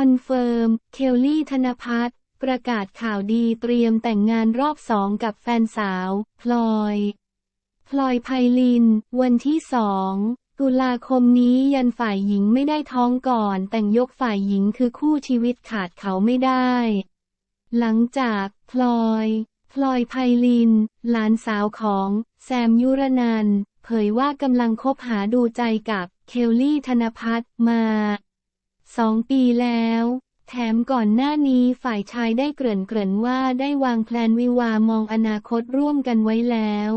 อนเฟิร์ม เคลลี่ธนพัฒน์ประกาศข่าวดีเตรียมแต่งงานรอบสองกับแฟนสาว พลอย พลอยไพลิน วันที่สองตุลาคมนี้ยันฝ่ายหญิงไม่ได้ท้องก่อน แต่งยกฝ่ายหญิงคือคู่ชีวิตขาดเขาไม่ได้ หลังจากพลอย พลอยไพลิน หลานสาวของ แซมยุรนันเผยว่ากำลังคบหาดูใจกับเคลลี่ธนพัฒน์มา สองปีแล้ว แถมก่อนหน้านี้ฝ่ายชายได้เกริ่นเกริ่นว่าได้วางแพลนวิวามองอนาคตร่วมกันไว้แล้ว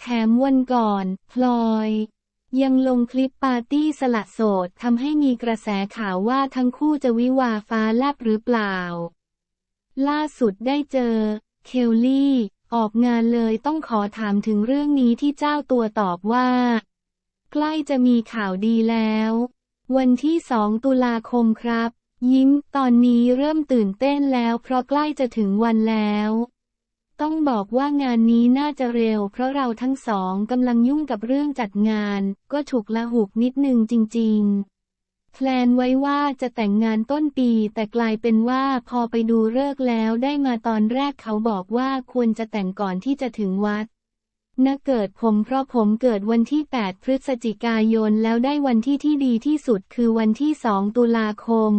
แถมวันก่อน พลอย ยังลงคลิปปาร์ตี้สละโสดทำให้มีกระแสข่าวว่าทั้งคู่จะวิวาฟ้าแลบหรือเปล่า ล่าสุดได้เจอ เคลลี่ ออกงานเลยต้องขอถามถึงเรื่องนี้ที่เจ้าตัวตอบว่า ใกล้จะมีข่าวดีแล้ว วันที่สองตุลาคมครับ ยิ้ม ตอนนี้เริ่มตื่นเต้นแล้วเพราะใกล้จะถึงวันแล้ว ต้องบอกว่างานนี้น่าจะเร็ว เพราะเราทั้งสองกำลังยุ่งกับเรื่องจัดงาน ก็ฉุกละหุกนิดนึงจริง ๆแพลนไว้ว่าจะแต่งงานต้นปีแต่กลายเป็นว่าพอไปดูเลิกแล้วได้มาตอนแรกเขาบอกว่าควรจะแต่งก่อนที่จะถึงวัด ณเกิดผมเพราะผมเกิดวันที่ 8 พฤศจิกายนแล้วได้วันที่ที่ดีที่สุดคือวันที่ 2 ตุลาคม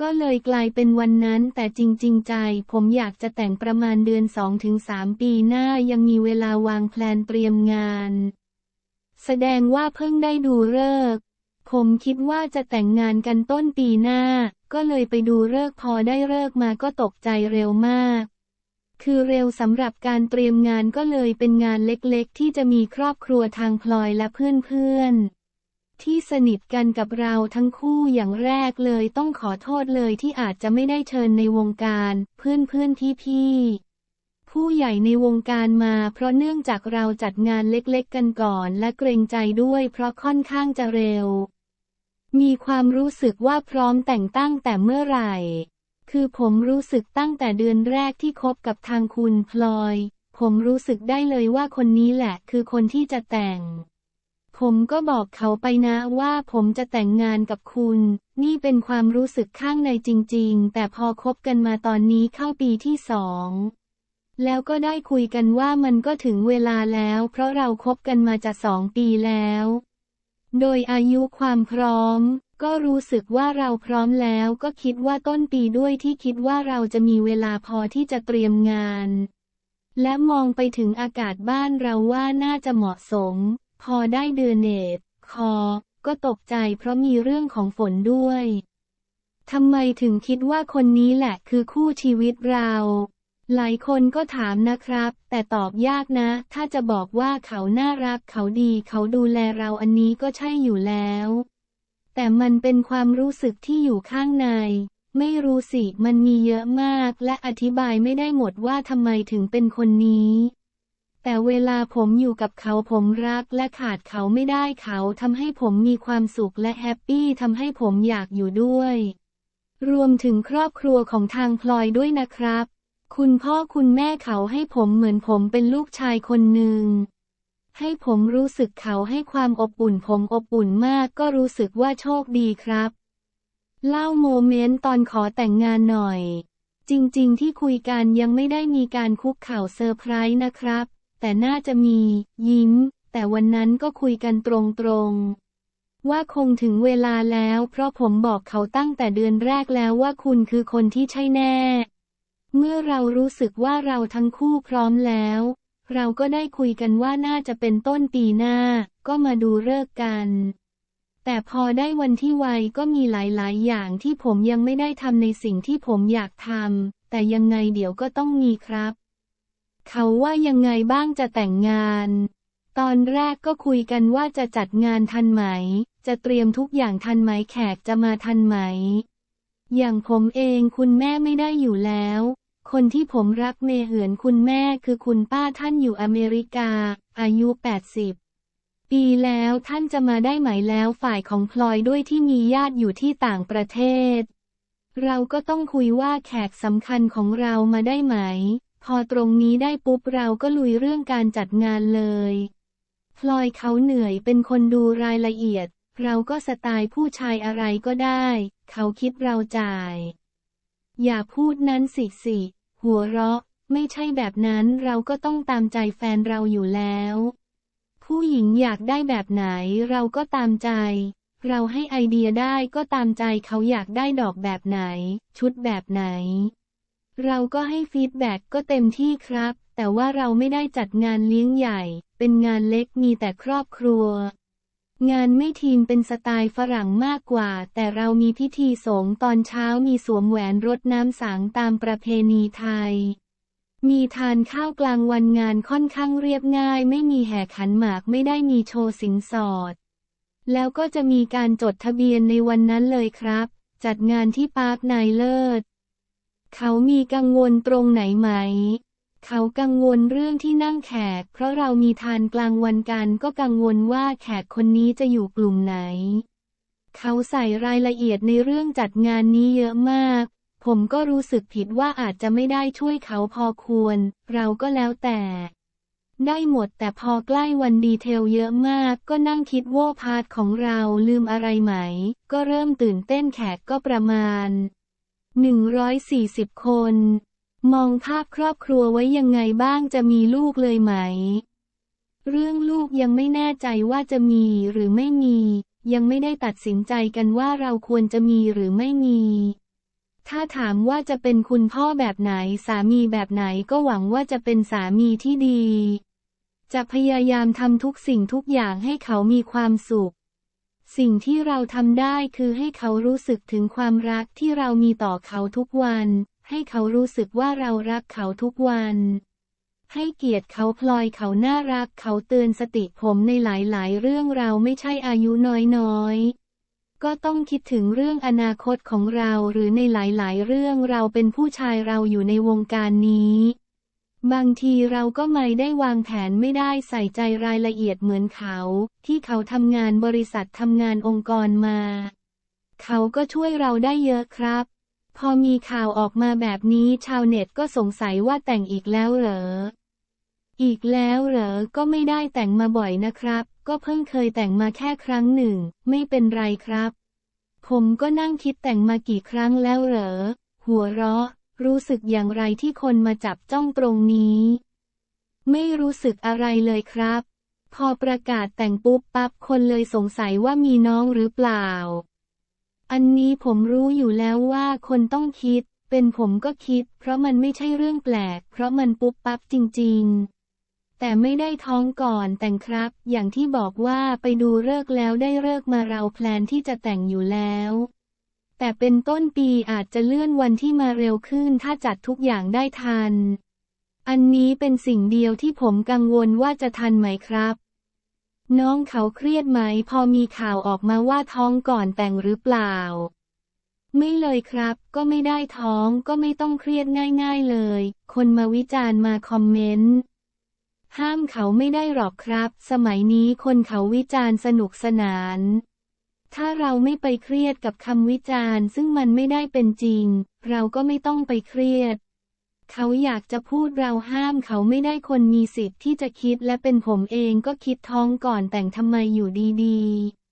ก็เลยกลายเป็นวันนั้นแต่จริง ๆ ใจผมอยากจะแต่งประมาณเดือน 2-3 ปีหน้ายังมีเวลาวางแพลนเตรียมงาน แสดงว่าเพิ่งได้ดูเลิกผมคิดว่าจะแต่งงานกันต้นปีหน้า ก็เลยไปดูเลิกพอได้เลิกมาก็ตกใจเร็วมาก คือเร็วสำหรับการเตรียมงานก็เลยเป็นงานเล็กๆ ที่จะมีครอบครัวทางพลอยและเพื่อนๆ ที่สนิทกันกับเราทั้งคู่อย่างแรกเลยต้องขอโทษเลยที่อาจจะไม่ได้เชิญในวงการ เพื่อนๆที่พี่ผู้ใหญ่ในวงการมาเพราะเนื่องจากเราจัดงานเล็กๆกันก่อนและเกรงใจด้วยเพราะค่อนข้างจะเร็ว มีความรู้สึกว่าพร้อมแต่งตั้งแต่เมื่อไหร่ คือผมรู้สึกตั้งแต่เดือนแรกที่คบกับทางคุณพลอย ผมรู้สึกได้เลยว่าคนนี้แหละ คือคนที่จะแต่ง ผมก็บอกเขาไปนะว่าผมจะแต่งงานกับคุณ นี่เป็นความรู้สึกข้างในจริง ๆ แต่พอคบกันมาตอนนี้เข้าปีที่สองแล้วก็ได้คุยกันว่ามันก็ถึงเวลาแล้ว เพราะเราคบกันมาจะสองปีแล้ว โดยอายุความพร้อม ก็รู้สึกว่าเราพร้อมแล้วก็คิดว่าต้นปีด้วยที่คิดว่าเราจะมีเวลาพอที่จะเตรียมงาน และมองไปถึงอากาศบ้านเราว่าน่าจะเหมาะสม พอได้เดือนเนตคอ ก็ตกใจเพราะมีเรื่องของฝนด้วยทำไมถึงคิดว่าคนนี้แหละคือคู่ชีวิตเรา หลายคนก็ถามนะครับ แต่ตอบยากนะ ถ้าจะบอกว่าเขาน่ารักเขาดีเขาดูแลเราอันนี้ก็ใช่อยู่แล้ว แต่มันเป็นความรู้สึกที่อยู่ข้างใน ไม่รู้สิ มันมีเยอะมากและอธิบายไม่ได้หมดว่าทำไมถึงเป็นคนนี้ แต่เวลาผมอยู่กับเขาผมรักและขาดเขาไม่ได้เขาทำให้ผมมีความสุขและแฮปปี้ทำให้ผมอยากอยู่ด้วย รวมถึงครอบครัวของทางพลอยด้วยนะครับ คุณพ่อคุณแม่เขาให้ผมเหมือนผมเป็นลูกชายคนหนึ่ง ให้ผมรู้สึกเขาให้ความอบอุ่นผมอบอุ่นมากก็รู้สึกว่าโชคดีครับ เล่าโมเมนต์ตอนขอแต่งงานหน่อย จริงๆ ที่คุยกันยังไม่ได้มีการคุกเข่าเซอร์ไพรส์นะครับ แต่น่าจะมี ยิ้ม แต่วันนั้นก็คุยกันตรงๆว่าคงถึงเวลาแล้ว เพราะผมบอกเขาตั้งแต่เดือนแรกแล้วว่าคุณคือคนที่ใช่แน่ เมื่อเรารู้สึกว่าเราทั้งคู่พร้อมแล้ว เราก็ได้คุยกันว่าน่าจะเป็นต้นปีหน้า ก็มาดูเลิกกัน แต่พอได้วันที่ไวก็มีหลายๆ อย่างที่ผมยังไม่ได้ทำในสิ่งที่ผมอยากทำแต่ยังไงเดี๋ยวก็ต้องมีครับ เขาว่ายังไงบ้างจะแต่งงาน ตอนแรกก็คุยกันว่าจะจัดงานทันไหม จะเตรียมทุกอย่างทันไหมแขกจะมาทันไหม อย่างผมเองคุณแม่ไม่ได้อยู่แล้ว คนที่ผมรักเมเหือนคุณแม่คือคุณป้าท่านอยู่อเมริกา อายุ 80 ปีแล้วท่านจะมาได้ไหมแล้วฝ่ายของพลอยด้วยที่มีญาติอยู่ที่ต่างประเทศ เราก็ต้องคุยว่าแขกสำคัญของเรามาได้ไหม พอตรงนี้ได้ปุ๊บเราก็ลุยเรื่องการจัดงานเลย พลอยเขาเหนื่อยเป็นคนดูรายละเอียด เราก็สไตล์ผู้ชายอะไรก็ได้ เขาคิดเราจ่ายอย่าพูดนั้นสิสิ หัวเราะ ไม่ใช่แบบนั้นเราก็ต้องตามใจแฟนเราอยู่แล้ว ผู้หญิงอยากได้แบบไหนเราก็ตามใจ เราให้ไอเดียได้ก็ตามใจเขาอยากได้ดอกแบบไหน ชุดแบบไหน เราก็ให้ฟีดแบ็กก็เต็มที่ครับ แต่ว่าเราไม่ได้จัดงานเลี้ยงใหญ่ เป็นงานเล็กมีแต่ครอบครัว งานไม่ทีมเป็นสไตล์ฝรั่งมากกว่า แต่เรามีพิธีสงฆ์ตอนเช้ามีสวมแหวนรดน้ำสังตามประเพณีไทย มีทานข้าวกลางวันงานค่อนข้างเรียบง่าย ไม่มีแห่ขันหมากไม่ได้มีโชว์สินสอด แล้วก็จะมีการจดทะเบียนในวันนั้นเลยครับ จัดงานที่ปาร์คนายเลิศ เขามีกังวลตรงไหนไหม เขากังวลเรื่องที่นั่งแขก เพราะเรามีทานกลางวันกันก็กังวลว่าแขกคนนี้จะอยู่กลุ่มไหน เขาใส่รายละเอียดในเรื่องจัดงานนี้เยอะมาก ผมก็รู้สึกผิดว่าอาจจะไม่ได้ช่วยเขาพอควร เราก็แล้วแต่ ได้หมดแต่พอใกล้วันดีเทลเยอะมาก ก็นั่งคิดว่าพาร์ทของเราลืมอะไรไหม ก็เริ่มตื่นเต้นแขกก็ประมาณ 140 คน มองภาพครอบครัวไว้ยังไงบ้างจะมีลูกเลยไหม เรื่องลูกยังไม่แน่ใจว่าจะมีหรือไม่มี ยังไม่ได้ตัดสินใจกันว่าเราควรจะมีหรือไม่มี ถ้าถามว่าจะเป็นคุณพ่อแบบไหนสามีแบบไหนก็หวังว่าจะเป็นสามีที่ดี จะพยายามทำทุกสิ่งทุกอย่างให้เขามีความสุข สิ่งที่เราทำได้คือให้เขารู้สึกถึงความรักที่เรามีต่อเขาทุกวัน ให้เขารู้สึกว่าเรารักเขาทุกวัน ให้เกียรติเขาพลอยเขาน่ารักเขาเตือนสติผมในหลายๆ เรื่องเราไม่ใช่อายุน้อยๆก็ต้องคิดถึงเรื่องอนาคตของเราหรือในหลายๆ เรื่องเราเป็นผู้ชายเราอยู่ในวงการนี้ บางทีเราก็ไม่ได้วางแผนไม่ได้ใส่ใจรายละเอียดเหมือนเขา ที่เขาทำงานบริษัททำงานองค์กรมา เขาก็ช่วยเราได้เยอะครับ พอมีข่าวออกมาแบบนี้ชาวเน็ตก็สงสัยว่าแต่งอีกแล้วเหรอ อีกแล้วเหรอ ก็ไม่ได้แต่งมาบ่อยนะครับ ก็เพิ่งเคยแต่งมาแค่ครั้งหนึ่ง ไม่เป็นไรครับ ผมก็นั่งคิดแต่งมากี่ครั้งแล้วเหรอ หัวเราะ รู้สึกอย่างไรที่คนมาจับจ้องตรงนี้ ไม่รู้สึกอะไรเลยครับ พอประกาศแต่งปุ๊บปั๊บคนเลยสงสัยว่ามีน้องหรือเปล่า อันนี้ผมรู้อยู่แล้วว่าคนต้องคิด เป็นผมก็คิด เพราะมันไม่ใช่เรื่องแปลก เพราะมันปุ๊บปั๊บจริง ๆ แต่ไม่ได้ท้องก่อนแต่งครับ อย่างที่บอกว่าไปดูเลิกแล้วได้เลิกมาเราแพลนที่จะแต่งอยู่แล้ว แต่เป็นต้นปีอาจจะเลื่อนวันที่มาเร็วขึ้นถ้าจัดทุกอย่างได้ทัน อันนี้เป็นสิ่งเดียวที่ผมกังวลว่าจะทันไหมครับ น้องเขาเครียดไหมพอมีข่าวออกมาว่าท้องก่อนแต่งหรือเปล่า ไม่เลยครับ ก็ไม่ได้ท้องก็ไม่ต้องเครียดง่าย ๆเลย คนมาวิจารณ์มาคอมเมนต์ ห้ามเขาไม่ได้หรอกครับ สมัยนี้คนเขาวิจารณ์สนุกสนาน ถ้าเราไม่ไปเครียดกับคำวิจารณ์ ซึ่งมันไม่ได้เป็นจริง เราก็ไม่ต้องไปเครียด เขาอยากจะพูดเราห้ามเขาไม่ได้คนมีสิทธิ์ที่จะคิดและเป็นผมเองก็คิดท้องก่อนแต่งทำไมอยู่ดี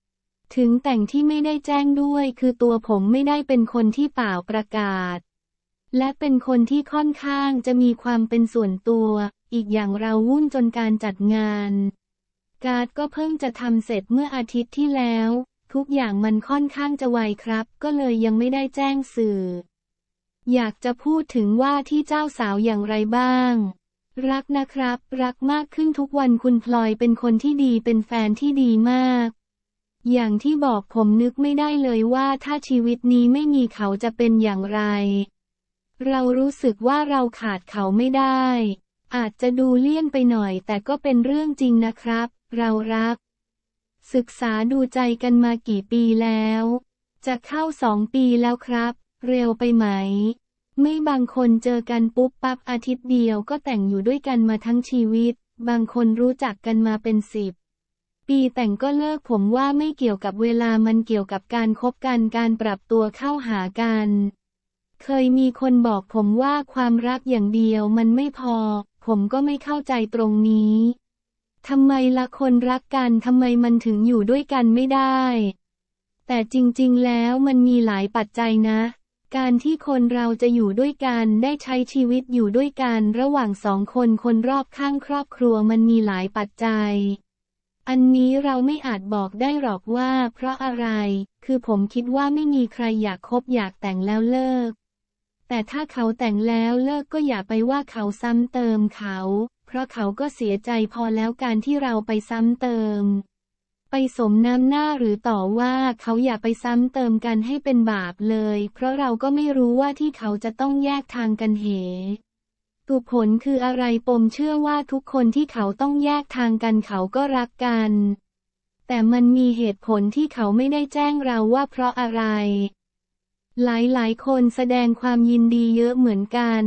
ๆ ถึงแต่งที่ไม่ได้แจ้งด้วยคือตัวผมไม่ได้เป็นคนที่เปล่าประกาศ และเป็นคนที่ค่อนข้างจะมีความเป็นส่วนตัว อีกอย่างเราวุ่นจนการจัดงาน การ์ดก็เพิ่งจะทำเสร็จเมื่ออาทิตย์ที่แล้ว ทุกอย่างมันค่อนข้างจะไวครับ ก็เลยยังไม่ได้แจ้งสื่อ อยากจะพูดถึงว่าที่เจ้าสาวอย่างไรบ้าง รักนะครับ รักมากขึ้นทุกวันคุณพลอยเป็นคนที่ดีเป็นแฟนที่ดีมาก อย่างที่บอกผมนึกไม่ได้เลยว่าถ้าชีวิตนี้ไม่มีเขาจะเป็นอย่างไร เรารู้สึกว่าเราขาดเขาไม่ได้ อาจจะดูเลี่ยนไปหน่อยแต่ก็เป็นเรื่องจริงนะครับ เรารัก ศึกษาดูใจกันมากี่ปีแล้ว จะเข้าสองปีแล้วครับ เร็วไปไหม ไม่บางคนเจอกันปุ๊บปั๊บอาทิตย์เดียวก็แต่งอยู่ด้วยกันมาทั้งชีวิต บางคนรู้จักกันมาเป็นสิบ ปีแต่งก็เลิกผมว่าไม่เกี่ยวกับเวลามันเกี่ยวกับการคบกันการปรับตัวเข้าหากัน เคยมีคนบอกผมว่าความรักอย่างเดียวมันไม่พอ ผมก็ไม่เข้าใจตรงนี้ทำไมละคนรักกันทำไมมันถึงอยู่ด้วยกันไม่ได้ แต่จริงๆแล้วมันมีหลายปัจจัยนะ การที่คนเราจะอยู่ด้วยกันได้ใช้ชีวิตอยู่ด้วยกันระหว่างสองคนคนรอบข้างครอบครัวมันมีหลายปัจจัย อันนี้เราไม่อาจบอกได้หรอกว่า เพราะอะไร คือผมคิดว่าไม่มีใครอยากคบอยากแต่งแล้วเลิก แต่ถ้าเขาแต่งแล้วเลิกก็อย่าไปว่าเขาซ้ำเติมเขา เพราะเขาก็เสียใจพอแล้วการที่เราไปซ้ำเติม ไปสมน้ำหน้าหรือต่อว่าเขาอย่าไปซ้ำเติมกันให้เป็นบาปเลย เพราะเราก็ไม่รู้ว่าที่เขาจะต้องแยกทางกันเหตุผลคืออะไรปมเชื่อว่าทุกคนที่เขาต้องแยกทางกันเขาก็รักกัน แต่มันมีเหตุผลที่เขาไม่ได้แจ้งเราว่าเพราะอะไร หลายๆ คนแสดงความยินดีเยอะเหมือนกัน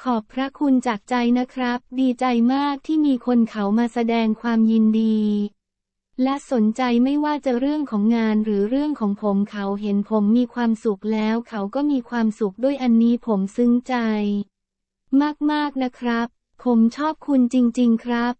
ขอบพระคุณจากใจนะครับ ดีใจมากที่มีคนเขามาแสดงความยินดี และสนใจไม่ว่าจะเรื่องของงานหรือเรื่องของผมเขาเห็นผมมีความสุขแล้วเขาก็มีความสุขด้วยอันนี้ผมซึ้งใจ มากๆนะครับ ผมชอบคุณจริง ๆ ครับ